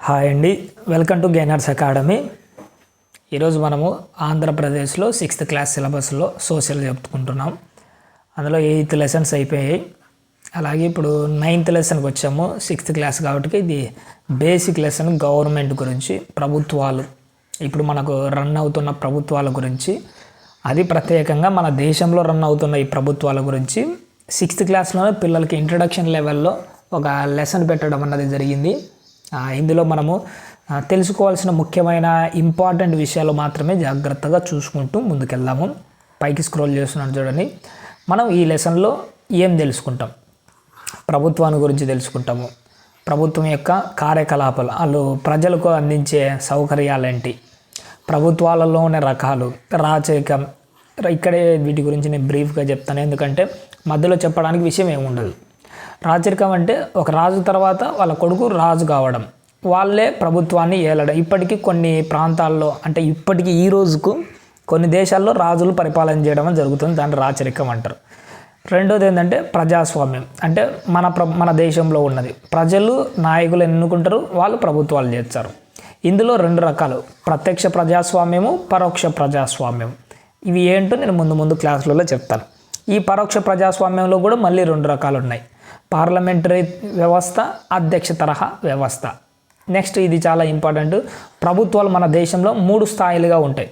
Hi అండి. Welcome to gainers academy. ఈరోజు మనము ఆంధ్రప్రదేశ్లో సిక్స్త్ క్లాస్ సిలబస్లో సోషల్ చెప్పుకుంటున్నాం. అందులో ఎయిత్ లెసన్స్ అయిపోయాయి. అలాగే ఇప్పుడు నైన్త్ లెసన్కి వచ్చాము సిక్స్త్ క్లాస్ కాబట్టి ఇది బేసిక్ లెసన్ గవర్నమెంట్ గురించి ప్రభుత్వాలు. ఇప్పుడు మనకు రన్ అవుతున్న ప్రభుత్వాల గురించి అది ప్రత్యేకంగా మన దేశంలో రన్ అవుతున్న ఈ ప్రభుత్వాల గురించి సిక్స్త్ క్లాస్లోనే పిల్లలకి ఇంట్రడక్షన్ లెవెల్లో ఒక లెసన్ పెట్టడం అన్నది జరిగింది. ఇందులో మనము తెలుసుకోవాల్సిన ముఖ్యమైన ఇంపార్టెంట్ విషయాలు మాత్రమే జాగ్రత్తగా చూసుకుంటూ ముందుకెళ్దాము. పైకి స్క్రోల్ చేస్తున్నాను చూడండి. మనం ఈ లెసన్లో ఏం తెలుసుకుంటాం? ప్రభుత్వాన్ని గురించి తెలుసుకుంటాము. ప్రభుత్వం యొక్క కార్యకలాపాలు వాళ్ళు ప్రజలకు అందించే సౌకర్యాలేంటి? ప్రభుత్వాలలోని రకాలు రాచరికం ఇక్కడే వీటి గురించి నేను బ్రీఫ్గా చెప్తాను. ఎందుకంటే మధ్యలో చెప్పడానికి విషయం ఏముండదు. రాచరికం అంటే ఒక రాజు తర్వాత వాళ్ళ కొడుకు రాజు కావడం. వాళ్ళే ప్రభుత్వాన్ని ఏలడం. ఇప్పటికీ కొన్ని ప్రాంతాల్లో అంటే ఇప్పటికీ ఈ రోజుకు కొన్ని దేశాల్లో రాజులు పరిపాలన చేయడం జరుగుతుంది. దాన్ని రాచరికం అంటారు. రెండోది ఏంటంటే ప్రజాస్వామ్యం. అంటే మన ప్ర మన దేశంలో ఉన్నది. ప్రజలు నాయకులు ఎన్నుకుంటారు? వాళ్ళు ప్రభుత్వాలు చేస్తారు. ఇందులో రెండు రకాలు. ప్రత్యక్ష ప్రజాస్వామ్యము పరోక్ష ప్రజాస్వామ్యం. ఇవి ఏంటో నేను ముందు ముందు క్లాసులలో చెప్తాను. ఈ పరోక్ష ప్రజాస్వామ్యంలో కూడా మళ్ళీ రెండు రకాలు ఉన్నాయి. పార్లమెంటరీ వ్యవస్థ అధ్యక్ష తరహా వ్యవస్థ. నెక్స్ట్ ఇది చాలా ఇంపార్టెంట్ ప్రభుత్వాలు మన దేశంలో మూడు స్థాయిలుగా ఉంటాయి.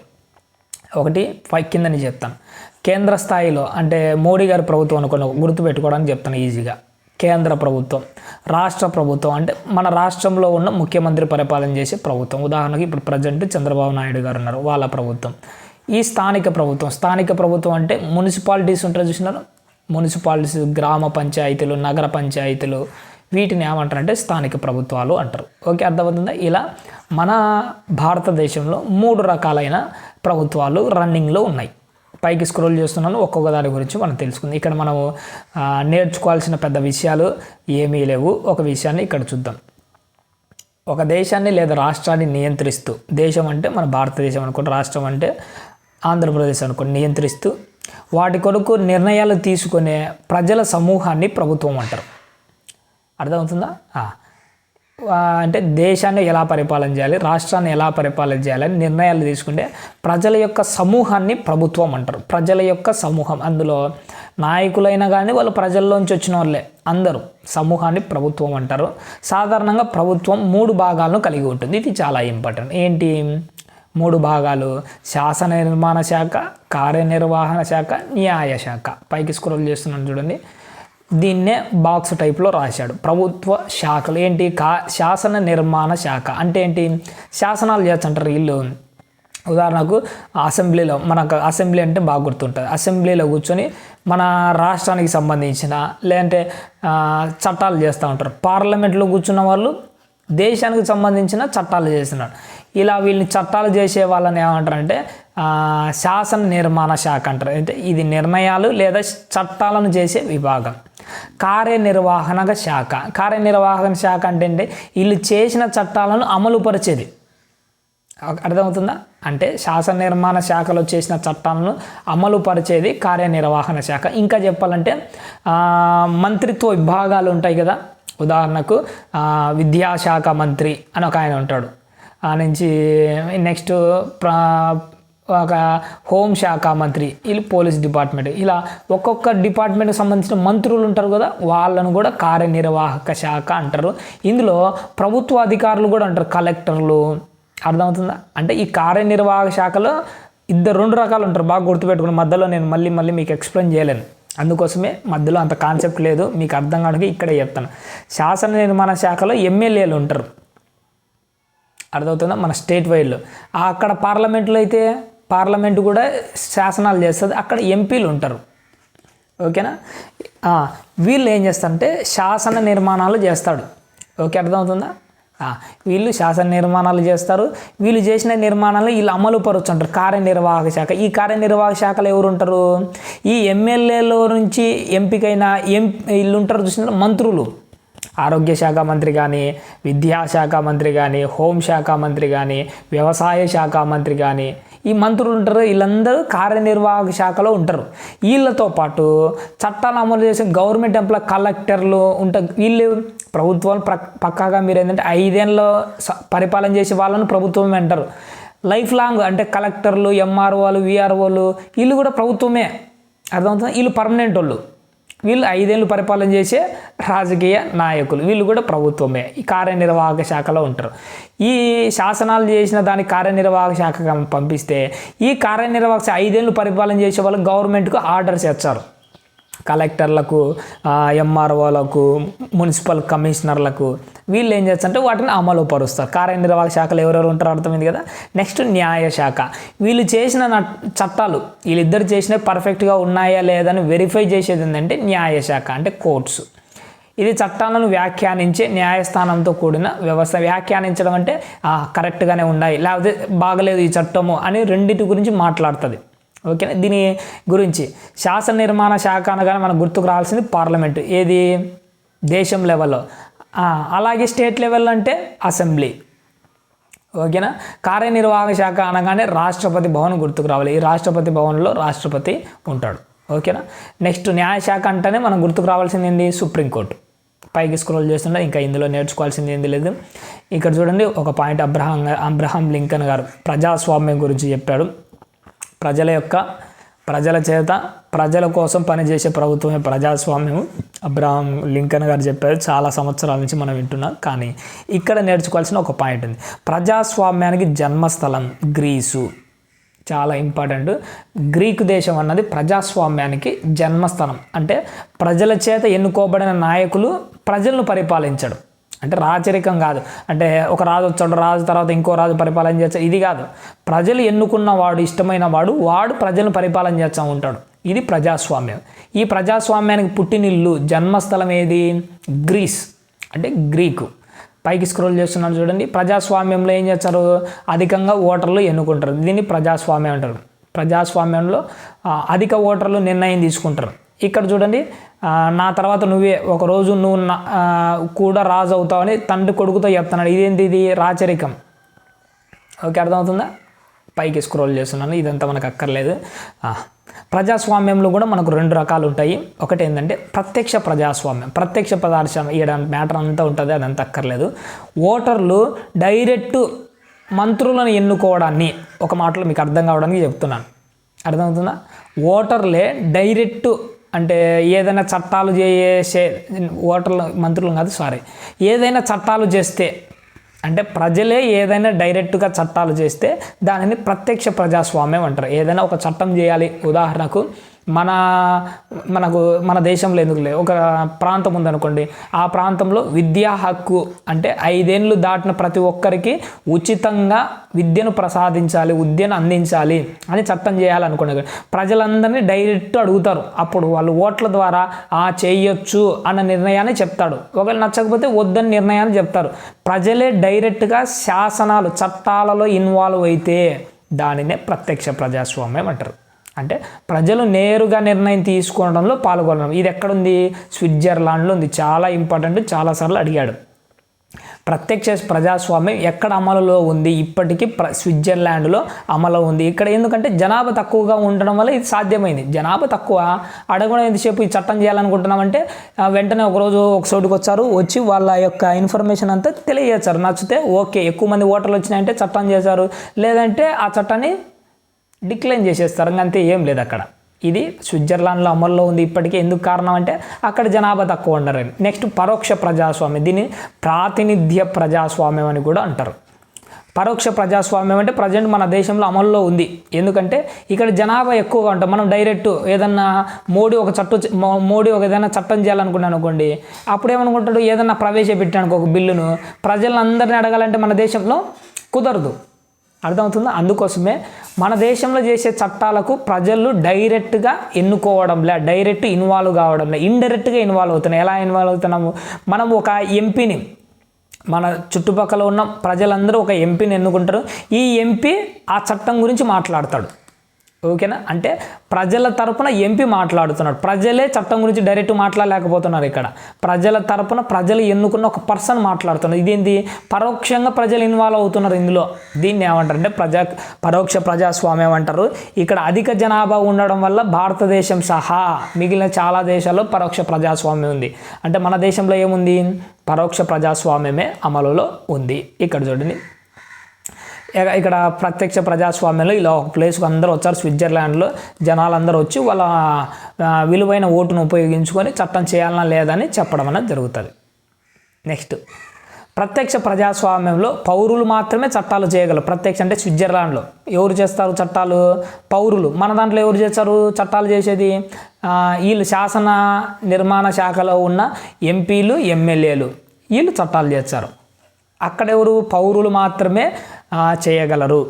ఒకటి పై కిందని చెప్తాను కేంద్ర స్థాయిలో అంటే మోడీ గారి ప్రభుత్వం అనుకున్న గుర్తుపెట్టుకోవడానికి చెప్తాను ఈజీగా. కేంద్ర ప్రభుత్వం రాష్ట్ర ప్రభుత్వం అంటే మన రాష్ట్రంలో ఉన్న ముఖ్యమంత్రి పరిపాలన చేసే ప్రభుత్వం. ఉదాహరణకి ఇప్పుడు ప్రజెంట్ చంద్రబాబు నాయుడు గారు ఉన్నారు వాళ్ళ ప్రభుత్వం. ఈ స్థానిక ప్రభుత్వం స్థానిక ప్రభుత్వం అంటే మున్సిపాలిటీస్ ఉంటారు చూసినారు? మున్సిపాలిటీస్ గ్రామ పంచాయతీలు నగర పంచాయతీలు వీటిని ఏమంటారంటే స్థానిక ప్రభుత్వాలు అంటారు. ఓకే అర్థమవుతుందా? ఇలా మన భారతదేశంలో మూడు రకాలైన ప్రభుత్వాలు రన్నింగ్లో ఉన్నాయి. పైకి స్క్రోల్ చేస్తున్నాను ఒక్కొక్క దాని గురించి మనం తెలుసుకుందాం. ఇక్కడ మనము నేర్చుకోవాల్సిన పెద్ద విషయాలు ఏమీ లేవు. ఒక విషయాన్ని ఇక్కడ చూద్దాం. ఒక దేశాన్ని లేదా రాష్ట్రాన్ని నియంత్రిస్తూ దేశం అంటే మన భారతదేశం అనుకోండి రాష్ట్రం అంటే ఆంధ్రప్రదేశ్ అనుకోండి నియంత్రిస్తూ వాటి కొరకు నిర్ణయాలు తీసుకునే ప్రజల సమూహాన్ని ప్రభుత్వం అంటారు. అర్థమవుతుందా? అంటే దేశాన్ని ఎలా పరిపాలన చేయాలి రాష్ట్రాన్ని ఎలా పరిపాలన చేయాలని నిర్ణయాలు తీసుకుంటే ప్రజల యొక్క సమూహాన్ని ప్రభుత్వం అంటారు. ప్రజల యొక్క సమూహం. అందులో నాయకులైనా కానీ వాళ్ళు ప్రజల్లోంచి వచ్చిన వాళ్ళే. అందరూ సమూహాన్ని ప్రభుత్వం అంటారు. సాధారణంగా ప్రభుత్వం మూడు భాగాలను కలిగి ఉంటుంది. ఇది చాలా ఇంపార్టెంట్. ఏంటి? మూడు భాగాలు. శాసన నిర్మాణ శాఖ కార్యనిర్వహణ శాఖ న్యాయ శాఖ. పైకి స్క్రోల్ చేస్తున్నాను చూడండి. దీన్నే బాక్స్ టైప్లో రాశాడు. ప్రభుత్వ శాఖలు ఏంటి? కా శాసన నిర్మాణ శాఖ అంటే ఏంటి? శాసనాలు చేస్తుంటారు వీళ్ళు. ఉదాహరణకు అసెంబ్లీలో మనకు అసెంబ్లీ అంటే బాగా గుర్తుంటుంది. అసెంబ్లీలో కూర్చొని మన రాష్ట్రానికి సంబంధించిన లేదంటే చట్టాలు చేస్తూ ఉంటారు. పార్లమెంట్లో కూర్చున్న వాళ్ళు దేశానికి సంబంధించిన చట్టాలు చేస్తున్నారు. ఇలా వీళ్ళని చట్టాలు చేసే వాళ్ళని ఏమంటారంటే శాసన నిర్మాణ శాఖ అంటారు. అంటే ఇది నిర్ణయాలు లేదా చట్టాలను చేసే విభాగం. కార్యనిర్వహణ శాఖ. కార్యనిర్వహణ శాఖ అంటే ఏంటి? వీళ్ళు చేసిన చట్టాలను అమలుపరిచేది. అర్థమవుతుందా? అంటే శాసన నిర్మాణ శాఖలో చేసిన చట్టాలను అమలు పరిచేది కార్యనిర్వహణ శాఖ. ఇంకా చెప్పాలంటే మంత్రిత్వ విభాగాలు ఉంటాయి కదా. ఉదాహరణకు విద్యాశాఖ మంత్రి అని ఒక ఆయన ఉంటాడు. ఆ నుంచి నెక్స్ట్ ప్రా ఒక హోంశాఖ మంత్రి వీళ్ళు పోలీస్ డిపార్ట్మెంట్. ఇలా ఒక్కొక్క డిపార్ట్మెంట్కి సంబంధించిన మంత్రులు ఉంటారు కదా వాళ్ళను కూడా కార్యనిర్వాహక శాఖ అంటారు. ఇందులో ప్రభుత్వ అధికారులు కూడా అంటారు కలెక్టర్లు. అర్థమవుతుందా? అంటే ఈ కార్యనిర్వాహక శాఖలో ఇద్దరు రెండు రకాలు ఉంటారు. బాగా గుర్తుపెట్టుకుని మధ్యలో నేను మళ్ళీ మళ్ళీ మీకు ఎక్స్ప్లెయిన్ చేయలేను. అందుకోసమే మధ్యలో అంత కాన్సెప్ట్ లేదు మీకు అర్థం కావడానికి ఇక్కడే చెప్తాను. శాసన నిర్మాణ శాఖలో ఎమ్మెల్యేలు ఉంటారు. అర్థమవుతుందా? మన స్టేట్ వైడ్లో అక్కడ పార్లమెంట్లో అయితే పార్లమెంట్ కూడా శాసనాలు చేస్తుంది. అక్కడ ఎంపీలు ఉంటారు. ఓకేనా? వీళ్ళు ఏం చేస్తారంటే శాసన నిర్మాణాలు చేస్తాడు. ఓకే అర్థమవుతుందా? వీళ్ళు శాసన నిర్మాణాలు చేస్తారు. వీళ్ళు చేసిన నిర్మాణాలు వీళ్ళు అమలు పరుచుంటారు. కార్యనిర్వాహక శాఖ. ఈ కార్యనిర్వాహక శాఖలో ఎవరు ఉంటారు ఈ ఎమ్మెల్యేలో నుంచి ఎంపికైన ఎం వీళ్ళు ఉంటారు చూసిన మంత్రులు. ఆరోగ్య శాఖ మంత్రి కానీ విద్యాశాఖ మంత్రి కానీ హోంశాఖ మంత్రి కానీ వ్యవసాయ శాఖ మంత్రి కానీ ఈ మంత్రులు ఉంటారు. వీళ్ళందరూ కార్యనిర్వాహక శాఖలో ఉంటారు. వీళ్ళతో పాటు చట్టాలు అమలు చేసే గవర్నమెంట్ ఎంప్లాయ్ కలెక్టర్లు ఉంటారు వీళ్ళు ప్రభుత్వం ప్ర పక్కాగా మీరు ఏంటంటే ఐదేళ్ళు పరిపాలన చేసే వాళ్ళని ప్రభుత్వమే అంటారు. లైఫ్ లాంగ్ అంటే కలెక్టర్లు ఎంఆర్ఓలు విఆర్ఓలు వీళ్ళు కూడా ప్రభుత్వమే. అర్థమవుతుంది? వీళ్ళు పర్మనెంట్ వాళ్ళు. వీళ్ళు ఐదేళ్ళు పరిపాలన చేసే రాజకీయ నాయకులు. వీళ్ళు కూడా ప్రభుత్వమే. ఈ కార్యనిర్వాహక శాఖలో ఉంటారు. ఈ శాసనాలు చేసిన దాని కార్యనిర్వాహక శాఖ పంపిస్తే ఈ కార్యనిర్వాహక శా- ఐదేళ్ళు పరిపాలన చేసే వాళ్ళు గవర్నమెంట్కు ఆర్డర్స్ ఇచ్చారు కలెక్టర్లకు ఎంఆర్ఓలకు మున్సిపల్ కమిషనర్లకు వీళ్ళు ఏం చేస్తారంటే వాటిని అమలు పరుస్తారు కార్యనిర్వాహక శాఖలు ఎవరెవరు ఉంటారో అర్థమైంది కదా? నెక్స్ట్ న్యాయ శాఖ. వీళ్ళు చేసిన నట్- చట్టాలు వీళ్ళిద్దరు చేసినవి పర్ఫెక్ట్గా ఉన్నాయా లేదని వెరిఫై చేసేది ఏంటంటే న్యాయ శాఖ అంటే కోర్ట్స్. ఇది చట్టాలను వ్యాఖ్యానించే న్యాయస్థానంతో కూడిన వ్యవస్థ. వ్యాఖ్యానించడం అంటే కరెక్ట్గానే ఉన్నాయి లేకపోతే బాగలేదు ఈ చట్టము అని రెండింటి గురించి మాట్లాడుతుంది. ఓకేనా? దీని గురించి శాసన నిర్మాణ శాఖ అనగానే మనకు గుర్తుకు రావాల్సింది పార్లమెంటు. ఏది? దేశం లెవెల్లో. అలాగే స్టేట్ లెవెల్ అంటే అసెంబ్లీ. ఓకేనా? కార్యనిర్వాహక శాఖ అనగానే రాష్ట్రపతి భవన్ గుర్తుకు రావాలి. ఈ రాష్ట్రపతి భవన్లో రాష్ట్రపతి ఉంటాడు. ఓకేనా? నెక్స్ట్ న్యాయశాఖ అంటేనే మనం గుర్తుకు రావాల్సింది ఏంది? సుప్రీంకోర్టు. పైకి స్క్రోల్ చేస్తుంటే ఇంకా ఇందులో నేర్చుకోవాల్సింది ఏంది లేదు. ఇక్కడ చూడండి ఒక point Abraham Abraham Abraham Lincoln గారు ప్రజాస్వామ్యం గురించి చెప్పాడు. ప్రజల యొక్క ప్రజల చేత ప్రజల కోసం పనిచేసే ప్రభుత్వమే ప్రజాస్వామ్యం అబ్రహాం లింకన్ గారు చెప్పారు చాలా సంవత్సరాల నుంచి మనం వింటున్నాం. కానీ ఇక్కడ నేర్చుకోవాల్సిన ఒక పాయింట్ ఉంది. ప్రజాస్వామ్యానికి జన్మస్థలం గ్రీసు. చాలా ఇంపార్టెంట్. గ్రీకు దేశం అన్నది ప్రజాస్వామ్యానికి జన్మస్థానం అంటే ప్రజల చేత ఎన్నుకోబడిన నాయకులు ప్రజలను పరిపాలించడం. అంటే రాచరికం కాదు. అంటే ఒక రాజు వచ్చాడు రాజు తర్వాత ఇంకో రాజు పరిపాలన చేస్తాడు ఇది కాదు. ప్రజలు ఎన్నుకున్న వాడు ఇష్టమైన వాడు వాడు ప్రజలను పరిపాలన చేస్తూ ఉంటాడు. ఇది ప్రజాస్వామ్యం. ఈ ప్రజాస్వామ్యానికి పుట్టినిల్లు జన్మస్థలం ఏది? గ్రీస్. అంటే గ్రీకు. పైకి స్క్రోల్ చేస్తున్నాను చూడండి. ప్రజాస్వామ్యంలో ఏం చేస్తారు? అధికంగా ఓటర్లు ఎన్నుకుంటారు. దీన్ని ప్రజాస్వామ్యం అంటారు. ప్రజాస్వామ్యంలో అధిక ఓటర్లు నిర్ణయం తీసుకుంటారు. ఇక్కడ చూడండి నా తర్వాత నువ్వే ఒకరోజు నువ్వు నా కూడా రాజు అవుతావని తండ్రి కొడుకుతో చెప్తున్నాడు. ఇదేంటి ఇది? రాచరికం. ఓకే అర్థమవుతుందా? పైకి స్క్రోల్ చేస్తున్నాను ఇదంతా మనకు అక్కర్లేదు. ప్రజాస్వామ్యంలో కూడా మనకు రెండు రకాలు ఉంటాయి. ఒకటి ఏంటంటే ప్రత్యక్ష ప్రజాస్వామ్యం. ప్రత్యక్ష ప్రదర్శనం ఈడ మ్యాటర్ అంతా ఉంటుంది అదంతా అక్కర్లేదు. ఓటర్లు డైరెక్ట్ మంత్రులను ఎన్నుకోవడాన్ని ఒక మాటలో మీకు అర్థం కావడానికి చెప్తున్నాను. అర్థమవుతుందా? ఓటర్లే డైరెక్ట్ అంటే ఏదైనా చట్టాలు చేసే ఓటర్లు మంత్రులు కాదు సారీ ఏదైనా చట్టాలు చేస్తే అంటే ప్రజలే ఏదైనా డైరెక్ట్గా చట్టాలు చేస్తే దానిని ప్రత్యక్ష ప్రజాస్వామ్యం అంటారు. ఏదైనా ఒక చట్టం చేయాలి ఉదాహరణకు మన మనకు మన దేశంలో ఎందుకు లేదు ఒక ప్రాంతం ఉందనుకోండి ఆ ప్రాంతంలో విద్యా హక్కు అంటే ఐదేళ్ళు దాటిన ప్రతి ఒక్కరికి ఉచితంగా విద్యను ప్రసాదించాలి విద్యను అందించాలి అని చట్టం చేయాలనుకోండి. ప్రజలందరినీ డైరెక్ట్ అడుగుతారు. అప్పుడు వాళ్ళు ఓట్ల ద్వారా ఆ చేయొచ్చు అన్న నిర్ణయాన్ని చెప్తాడు. ఒకవేళ నచ్చకపోతే వద్దని నిర్ణయాన్ని చెప్తారు. ప్రజలే డైరెక్ట్గా శాసనాలు చట్టాలలో ఇన్వాల్వ్ అయితే దానినే ప్రత్యక్ష ప్రజాస్వామ్యం అంటారు. అంటే ప్రజలు నేరుగా నిర్ణయం తీసుకోవడంలో పాల్గొనడం. ఇది ఎక్కడుంది? స్విట్జర్లాండ్లో ఉంది. చాలా ఇంపార్టెంట్ చాలాసార్లు అడిగాడు. ప్రత్యక్ష ప్రజాస్వామ్యం ఎక్కడ అమలులో ఉంది? ఇప్పటికీ ప్ర స్విట్జర్లాండ్లో అమలు ఉంది. ఇక్కడ ఎందుకంటే జనాభా తక్కువగా ఉండడం వల్ల ఇది సాధ్యమైంది. జనాభా తక్కువ అడగడం ఎంతసేపు ఈ చట్టం చేయాలనుకుంటున్నామంటే వెంటనే ఒకరోజు ఒక చోటుకు వచ్చారు వచ్చి వాళ్ళ యొక్క ఇన్ఫర్మేషన్ అంతా తెలియజేశారు. నచ్చితే ఓకే ఎక్కువ మంది ఓటర్లు వచ్చినాయంటే చట్టం చేశారు. లేదంటే ఆ చట్టాన్ని డిక్లైన్ చేసేస్తారు ఇంక అంతే ఏం లేదు అక్కడ. ఇది స్విట్జర్లాండ్లో అమల్లో ఉంది ఇప్పటికీ. ఎందుకు కారణం అంటే అక్కడ జనాభా తక్కువ ఉండరు. నెక్స్ట్ పరోక్ష ప్రజాస్వామ్యం. దీన్ని ప్రాతినిధ్య ప్రజాస్వామ్యం అని కూడా అంటారు. పరోక్ష ప్రజాస్వామ్యం అంటే ప్రజెంట్ మన దేశంలో అమల్లో ఉంది. ఎందుకంటే ఇక్కడ జనాభా ఎక్కువగా ఉంటాం. మనం డైరెక్ట్ ఏదన్నా మోడీ ఒక చట్టం మోడీ ఒక ఏదైనా చట్టం చేయాలనుకున్నాను అనుకోండి అప్పుడు ఏమనుకుంటాడు? ఏదన్నా ప్రవేశపెట్టాను ఒక బిల్లును. ప్రజలందరినీ అడగాలంటే మన దేశంలో కుదరదు. అర్థమవుతుందా? అందుకోసమే మన దేశంలో చేసే చట్టాలకు ప్రజలు డైరెక్ట్గా ఎన్నుకోవడంలే డైరెక్ట్ ఇన్వాల్వ్ కావడంలే ఇండైరెక్ట్గా ఇన్వాల్వ్ అవుతున్నాయి. ఎలా ఇన్వాల్వ్ అవుతున్నాము? మనం ఒక ఎంపీని మన చుట్టుపక్కల ఉన్న ప్రజలందరూ ఒక ఎంపీని ఎన్నుకుంటారు. ఈ ఎంపీ ఆ చట్టం గురించి మాట్లాడతాడు. ఓకేనా? అంటే ప్రజల తరపున ఎంపీ మాట్లాడుతున్నాడు. ప్రజలే చట్టం గురించి డైరెక్ట్ మాట్లాడలేకపోతున్నారు ఇక్కడ. ప్రజల తరపున ప్రజలు ఎన్నుకున్న ఒక పర్సన్ మాట్లాడుతున్నారు ఇదేంటి పరోక్షంగా ప్రజలు ఇన్వాల్వ్ అవుతున్నారు ఇందులో. దీన్ని ఏమంటారు అంటే ప్రజా పరోక్ష ప్రజాస్వామ్యం అంటారు ఇక్కడ అధిక జనాభా ఉండడం వల్ల భారతదేశం సహా మిగిలిన చాలా దేశాల్లో పరోక్ష ప్రజాస్వామ్యం ఉంది. అంటే మన దేశంలో ఏముంది? పరోక్ష ప్రజాస్వామ్యమే అమలులో ఉంది. ఇక్కడ చూడండి. ఇక్కడ ప్రత్యక్ష ప్రజాస్వామ్యంలో ఇలా ఒక ప్లేస్కు అందరూ వచ్చారు. స్విట్జర్లాండ్లో జనాలందరూ వచ్చి వాళ్ళ విలువైన ఓటును ఉపయోగించుకొని చట్టం చేయాలన్నా లేదని చెప్పడం అనేది జరుగుతుంది. నెక్స్ట్ ప్రత్యక్ష ప్రజాస్వామ్యంలో పౌరులు మాత్రమే చట్టాలు చేయగలరు. ప్రత్యక్ష అంటే స్విట్జర్లాండ్లో. ఎవరు చేస్తారు చట్టాలు? పౌరులు. మన దాంట్లో ఎవరు చేస్తారు చట్టాలు చేసేది? వీళ్ళు శాసన నిర్మాణ శాఖలో ఉన్న ఎంపీలు ఎమ్మెల్యేలు. వీళ్ళు చట్టాలు చేస్తారు. అక్కడెవరు పౌరులు మాత్రమే చేయగలరు.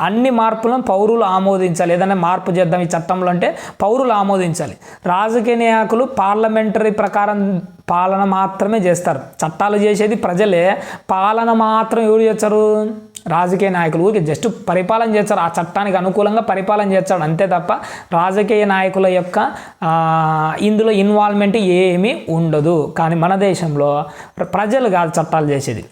అన్ని మార్పులను పౌరులు ఆమోదించాలి. ఏదైనా మార్పు చేద్దాం ఈ చట్టంలో అంటే పౌరులు ఆమోదించాలి. రాజకీయ నాయకులు పార్లమెంటరీ ప్రకారం పాలన మాత్రమే చేస్తారు. చట్టాలు చేసేది ప్రజలే. పాలన మాత్రం ఎవరు చేస్తారు? రాజకీయ నాయకులు. ఊరికి జస్ట్ పరిపాలన చేస్తారు. ఆ చట్టానికి అనుకూలంగా పరిపాలన చేస్తాడు. అంతే తప్ప రాజకీయ నాయకుల యొక్క ఇందులో ఇన్వాల్వ్మెంట్ ఏమీ ఉండదు. కానీ మన దేశంలో ప్రజలు కాదు చట్టాలు చేసేది.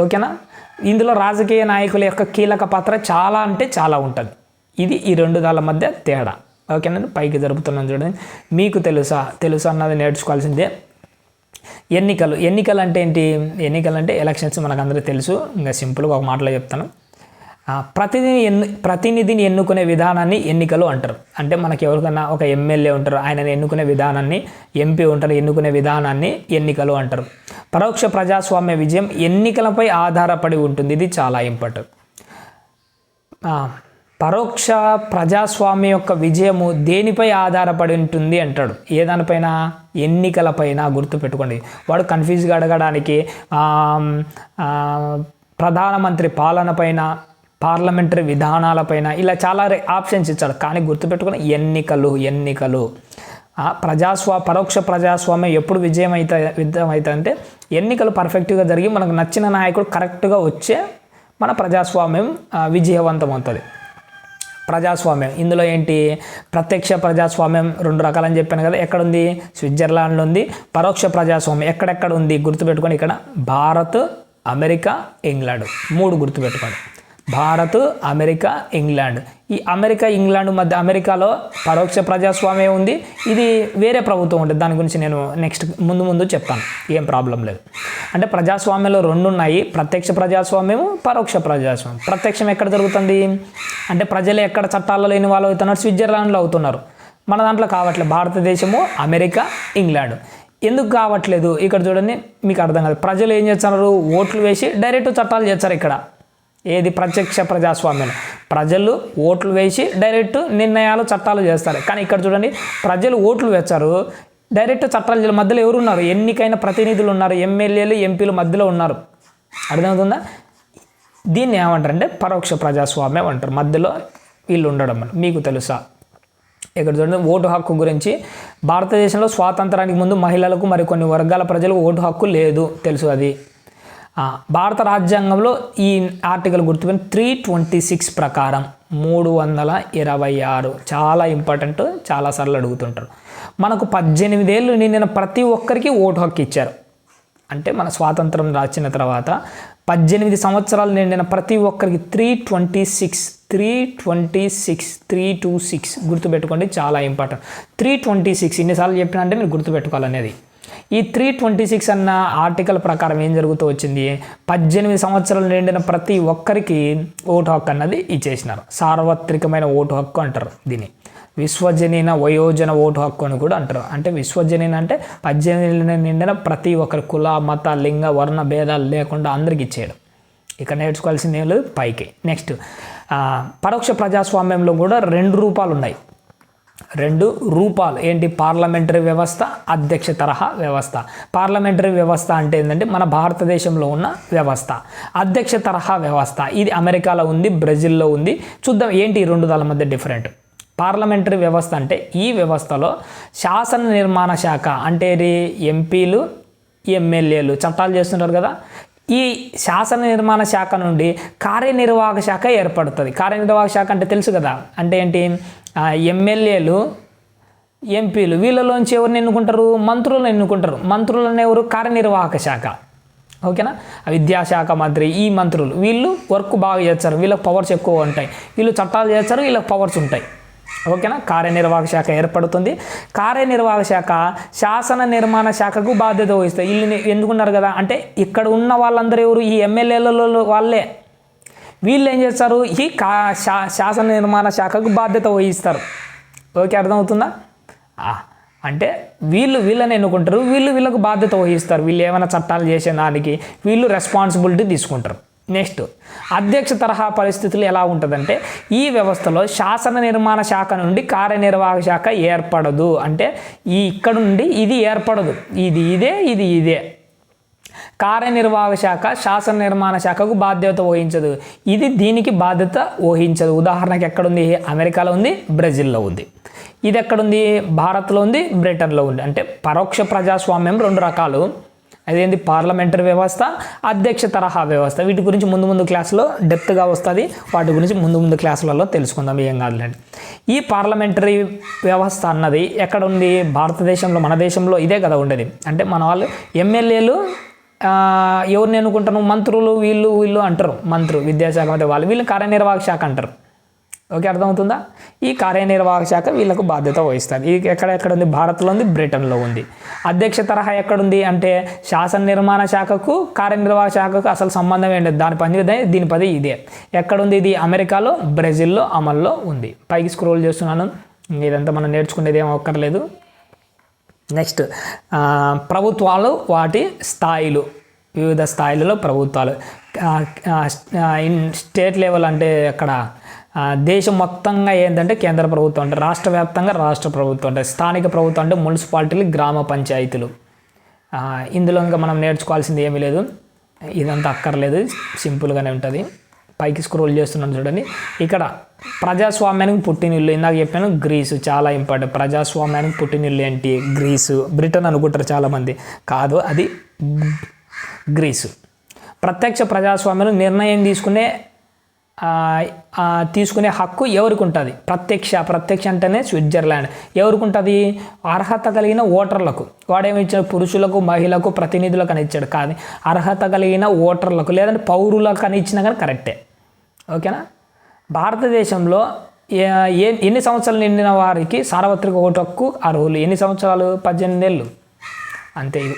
ఓకేనా? ఇందులో రాజకీయ నాయకుల యొక్క కీలక పాత్ర చాలా అంటే చాలా ఉంటుంది. ఇది ఈ రెండు దాల మధ్య తేడా. ఓకేనండి పైకి జరుపుతున్నాను చూడండి. మీకు తెలుసా? తెలుసా అన్నది నేర్చుకోవాల్సిందే. ఎన్నికలు ఎన్నికలు అంటే ఏంటి? ఎన్నికలు అంటే ఎలక్షన్స్ మనకు అందరికీ తెలుసు. ఇంకా సింపుల్గా ఒక మాటలో చెప్తాను. ప్రతినిధిని ఎన్ను ప్రతినిధిని ఎన్నుకునే విధానాన్ని ఎన్నికలు అంటారు. అంటే మనకి ఎవరికైనా ఒక ఎమ్మెల్యే ఉంటారు ఆయనని ఎన్నుకునే విధానాన్ని ఎంపీ ఉంటారు ఎన్నుకునే విధానాన్ని ఎన్నికలు అంటారు. పరోక్ష ప్రజాస్వామ్య విజయం ఎన్నికలపై ఆధారపడి ఉంటుంది. ఇది చాలా ఇంపార్టెంట్. పరోక్ష ప్రజాస్వామ్యం యొక్క విజయము దేనిపై ఆధారపడి ఉంటుంది అంటాడు. ఏ దానిపైన? ఎన్నికలపైన గుర్తుపెట్టుకోండి. వాడు కన్ఫ్యూజ్గా అడగడానికి ప్రధానమంత్రి పాలన ప్రధానమంత్రి పాలనపైన పార్లమెంటరీ విధానాలపైన ఇలా చాలా రే- ఆప్షన్స్ ఇచ్చాడు. కానీ గుర్తుపెట్టుకుని ఎన్నికలు ఎన్నికలు. ప్రజాస్వా పరోక్ష ప్రజాస్వామ్యం ఎప్పుడు విజయం అయితే విజయం అవుతుంది అంటే ఎన్నికలు పర్ఫెక్ట్గా జరిగి మనకు నచ్చిన నాయకుడు కరెక్ట్గా వచ్చే మన ప్రజాస్వామ్యం విజయవంతం అవుతుంది ప్రజాస్వామ్యం. ఇందులో ఏంటి? ప్రత్యక్ష ప్రజాస్వామ్యం రెండు రకాలని చెప్పాను కదా. ఎక్కడుంది? స్విట్జర్లాండ్లో ఉంది. పరోక్ష ప్రజాస్వామ్యం ఎక్కడెక్కడ ఉంది? గుర్తుపెట్టుకొని ఇక్కడ భారత్ అమెరికా ఇంగ్లాండ్. మూడు గుర్తుపెట్టుకోండి. Bharat America England. ఈ అమెరికా ఇంగ్లాండ్ మధ్య అమెరికాలో పరోక్ష ప్రజాస్వామ్యం ఉంది. ఇది వేరే ప్రభుత్వం ఉంటుంది. దాని గురించి నేను నెక్స్ట్ ముందు ముందు చెప్తాను. ఏం ప్రాబ్లం లేదు. అంటే ప్రజాస్వామ్యంలో రెండు ఉన్నాయి. ప్రత్యక్ష ప్రజాస్వామ్యము పరోక్ష ప్రజాస్వామ్యం. ప్రత్యక్షం ఎక్కడ జరుగుతుంది? అంటే ప్రజలు ఎక్కడ చట్టాలలో వాళ్ళు అవుతున్నారు? స్విట్జర్లాండ్లో అవుతున్నారు. మన దాంట్లో కావట్లేదు. భారతదేశము అమెరికా ఇంగ్లాండ్. ఎందుకు కావట్లేదు? ఇక్కడ చూడండి మీకు అర్థం కాదు. ప్రజలు ఏం చేస్తున్నారు? ఓట్లు వేసి డైరెక్ట్ చట్టాలు చేస్తారు ఇక్కడ. ఏది ప్రత్యక్ష ప్రజాస్వామ్యం? ప్రజలు ఓట్లు వేసి డైరెక్ట్ నిర్ణయాలు చట్టాలు చేస్తారు. కానీ ఇక్కడ చూడండి ప్రజలు ఓట్లు వేస్తారు. డైరెక్ట్ చట్టాలు మధ్యలో ఎవరు ఉన్నారు ఎన్నికైన ప్రతినిధులు ఉన్నారు ఎమ్మెల్యేలు ఎంపీలు మధ్యలో ఉన్నారు. అర్థమవుతుందా? దీన్ని ఏమంటారంటే పరోక్ష ప్రజాస్వామ్యం అంటారు. మధ్యలో వీళ్ళు ఉండడం మీకు తెలుసా? ఇక్కడ చూడండి ఓటు హక్కు గురించి భారతదేశంలో స్వాతంత్రానికి ముందు మహిళలకు మరికొన్ని వర్గాల ప్రజలకు ఓటు హక్కు లేదు. తెలుసు అది. భారత రాజ్యాంగంలో ఈ ఆర్టికల్ గుర్తుపెని త్రీ ట్వంటీ సిక్స్ ప్రకారం మూడు వందల ఇరవై ఆరు చాలా ఇంపార్టెంట్ చాలాసార్లు అడుగుతుంటారు. మనకు పద్దెనిమిదేళ్ళు నిండిన ప్రతి ఒక్కరికి ఓటు హక్కు ఇచ్చారు. అంటే మన స్వాతంత్రం రాచిన తర్వాత పద్దెనిమిది సంవత్సరాలు నిండిన ప్రతి ఒక్కరికి three twenty six three twenty six three two six గుర్తుపెట్టుకోండి చాలా ఇంపార్టెంట్. త్రీ ట్వంటీ సిక్స్ ఇన్నిసార్లు చెప్పినా అంటే మీరు గుర్తుపెట్టుకోవాలనేది. ఈ త్రీ ట్వంటీ సిక్స్ అన్న ఆర్టికల్ ప్రకారం ఏం జరుగుతూ వచ్చింది? పద్దెనిమిది సంవత్సరాలు నిండిన ప్రతి ఒక్కరికి ఓటు హక్కు అన్నది ఇచ్చేసినారు. సార్వత్రికమైన ఓటు హక్కు అంటారు దీన్ని. విశ్వజనీన వయోజన ఓటు హక్కు అని కూడా అంటారు. అంటే విశ్వజనీన అంటే పద్దెనిమిది నిండిన ప్రతి ఒక్కరి కుల మత లింగ వర్ణ భేదాలు లేకుండా అందరికి ఇచ్చేయడం. ఇక్కడ నేర్చుకోవాల్సింది ఏం లేదు పైకి. నెక్స్ట్ పరోక్ష ప్రజాస్వామ్యంలో కూడా రెండు రూపాలు ఉన్నాయి రెండు రూపాలు ఏంటి? పార్లమెంటరీ వ్యవస్థ అధ్యక్ష తరహా వ్యవస్థ. పార్లమెంటరీ వ్యవస్థ అంటే ఏంటంటే మన భారతదేశంలో ఉన్న వ్యవస్థ. అధ్యక్ష తరహా వ్యవస్థ. ఇది అమెరికాలో ఉంది బ్రెజిల్లో ఉంది. చూద్దాం ఏంటి ఈ రెండు దాల మధ్య డిఫరెంట్. పార్లమెంటరీ వ్యవస్థ అంటే ఈ వ్యవస్థలో శాసన నిర్మాణ శాఖ అంటే ఇది ఎంపీలు ఎమ్మెల్యేలు. చట్టాలు చేస్తుంటారు కదా. ఈ శాసన నిర్మాణ శాఖ నుండి కార్యనిర్వాహక శాఖ ఏర్పడుతుంది. కార్యనిర్వాహక శాఖ అంటే తెలుసు కదా. అంటే ఏంటి? ఎమ్మెల్యేలు ఎంపీలు వీళ్ళలోంచి ఎవరిని ఎన్నుకుంటారు? మంత్రులను ఎన్నుకుంటారు. మంత్రులను ఎవరు? కార్యనిర్వాహక శాఖ. ఓకేనా? విద్యాశాఖ మంత్రి ఈ మంత్రులు. వీళ్ళు వర్క్ బాగా చేస్తారు. వీళ్ళకి పవర్స్ ఎక్కువ ఉంటాయి. వీళ్ళు చట్టాలు చేస్తారు. వీళ్ళకి పవర్స్ ఉంటాయి. ఓకేనా? కార్యనిర్వాహక శాఖ ఏర్పడుతుంది. కార్యనిర్వాహక శాఖ శాసన నిర్మాణ శాఖకు బాధ్యత వహిస్తాయి. వీళ్ళు ఎందుకున్నారు కదా? అంటే ఇక్కడ ఉన్న వాళ్ళందరూ ఎవరు? ఈ ఎమ్మెల్యేలలో వాళ్ళే. వీళ్ళు ఏం చేస్తారు? ఈ కా శా శాసన నిర్మాణ శాఖకు బాధ్యత వహిస్తారు. ఓకే అర్థమవుతుందా? అంటే వీళ్ళు వీళ్ళని ఎన్నుకుంటారు? వీళ్ళు వీళ్ళకు బాధ్యత వహిస్తారు. వీళ్ళు ఏమైనా చట్టాలు చేసే దానికి వీళ్ళు రెస్పాన్సిబిలిటీ తీసుకుంటారు. నెక్స్ట్ అధ్యక్ష తరహా పరిస్థితులు ఎలా ఉంటుందంటే ఈ వ్యవస్థలో శాసన నిర్మాణ శాఖ నుండి కార్యనిర్వాహక శాఖ ఏర్పడదు. అంటే ఈ ఇక్కడ నుండి ఇది ఏర్పడదు. ఇది ఇదే ఇది ఇదే. కార్యనిర్వాహక శాఖ శాసన నిర్మాణ శాఖకు బాధ్యత వహించదు. ఇది దీనికి బాధ్యత వహించదు. ఉదాహరణకి ఎక్కడుంది? అమెరికాలో ఉంది బ్రెజిల్లో ఉంది. ఇది ఎక్కడుంది? భారత్లో ఉంది బ్రిటన్లో ఉంది. అంటే పరోక్ష ప్రజాస్వామ్యం రెండు రకాలు. అదేంటి పార్లమెంటరీ వ్యవస్థ అధ్యక్ష తరహా వ్యవస్థ. వీటి గురించి ముందు ముందు క్లాసులో డెప్త్గా వస్తుంది. వాటి గురించి ముందు ముందు క్లాసులలో తెలుసుకుందాం ఏం కాదులేండి. ఈ పార్లమెంటరీ వ్యవస్థ అన్నది ఎక్కడ ఉంది భారతదేశంలో మన దేశంలో ఇదే కదా ఉండేది. అంటే మన వాళ్ళు ఎమ్మెల్యేలు ఎవరిని ఎన్నుకుంటారు మంత్రులు వీళ్ళు వీళ్ళు అంటారు. మంత్రులు విద్యాశాఖ మంత్రి వాళ్ళు. వీళ్ళు కార్యనిర్వాహక శాఖ అంటారు. ఓకే అర్థమవుతుందా? ఈ కార్యనిర్వాహక శాఖ వీళ్ళకు బాధ్యత వహిస్తుంది. ఈ ఎక్కడ ఎక్కడ ఉంది భారత్లో ఉంది బ్రిటన్లో ఉంది. అధ్యక్ష తరహా ఎక్కడుంది అంటే శాసన నిర్మాణ శాఖకు కార్యనిర్వాహక శాఖకు అసలు సంబంధం ఏంటి దాని పని దీని పది ఇదే. ఎక్కడుంది ఇది? అమెరికాలో బ్రెజిల్లో అమల్లో ఉంది. పైకి స్క్రోల్ చేస్తున్నాను. ఇదంతా మనం నేర్చుకునేది ఏం అక్కర్లేదు. నెక్స్ట్ ప్రభుత్వాలు వాటి స్థాయిలు వివిధ స్థాయిలలో ప్రభుత్వాలు. ఇన్ స్టేట్ లెవెల్ అంటే అక్కడ దేశం మొత్తంగా ఏంటంటే కేంద్ర ప్రభుత్వం అంటే రాష్ట్ర వ్యాప్తంగా రాష్ట్ర ప్రభుత్వం అంటే స్థానిక ప్రభుత్వం అంటే మున్సిపాలిటీలు గ్రామ పంచాయతీలు. ఇందులో ఇంకా మనం నేర్చుకోవాల్సింది ఏమీ లేదు. ఇదంతా అక్కర్లేదు. సింపుల్గానే ఉంటుంది. పైకి స్క్రోల్ చేస్తున్నాను చూడండి. ఇక్కడ ప్రజాస్వామ్యానికి పుట్టినిల్లు. ఇందాక చెప్పాను గ్రీసు చాలా ఇంపార్టెంట్. ప్రజాస్వామ్యానికి పుట్టినిల్లు ఏంటి? గ్రీసు. బ్రిటన్ అనుకుంటారు చాలామంది. కాదు అది గ్రీసు. ప్రత్యక్ష ప్రజాస్వామ్యం నిర్ణయం తీసుకునే తీసుకునే హక్కు ఎవరికి ఉంటుంది? ప్రత్యక్ష ప్రత్యక్ష అంటేనే స్విట్జర్లాండ్. ఎవరికి ఉంటుంది? అర్హత కలిగిన ఓటర్లకు. వాడేమి ఇచ్చాడు పురుషులకు మహిళలకు ప్రతినిధులకు అని ఇచ్చాడు. కానీ అర్హత కలిగిన ఓటర్లకు లేదంటే పౌరులకు అని ఇచ్చినా కానీ కరెక్టే. ఓకేనా? భారతదేశంలో ఏ ఎన్ని సంవత్సరాలు నిండిన వారికి సార్వత్రిక ఓటు హక్కు అర్హులు? ఎన్ని సంవత్సరాలు? పద్దెనిమిది ఏళ్ళు? అంతే ఇది.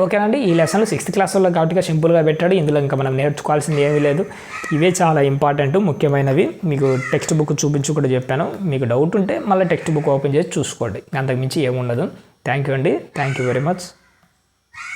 ఓకేనండి ఈ లెసన్లు సిక్స్త్ క్లాస్లో కాబట్టి సింపుల్గా పెట్టాడు. ఇందులో ఇంకా మనం నేర్చుకోవాల్సింది ఏమీ లేదు. ఇవే చాలా ఇంపార్టెంట్ ముఖ్యమైనవి. మీకు టెక్స్ట్ బుక్ చూపించి కూడా చెప్పాను. మీకు డౌట్ ఉంటే మళ్ళీ టెక్స్ట్ బుక్ ఓపెన్ చేసి చూసుకోండి. అంతకుమించి ఏముండదు. థ్యాంక్ యూ అండి. Thank you very much.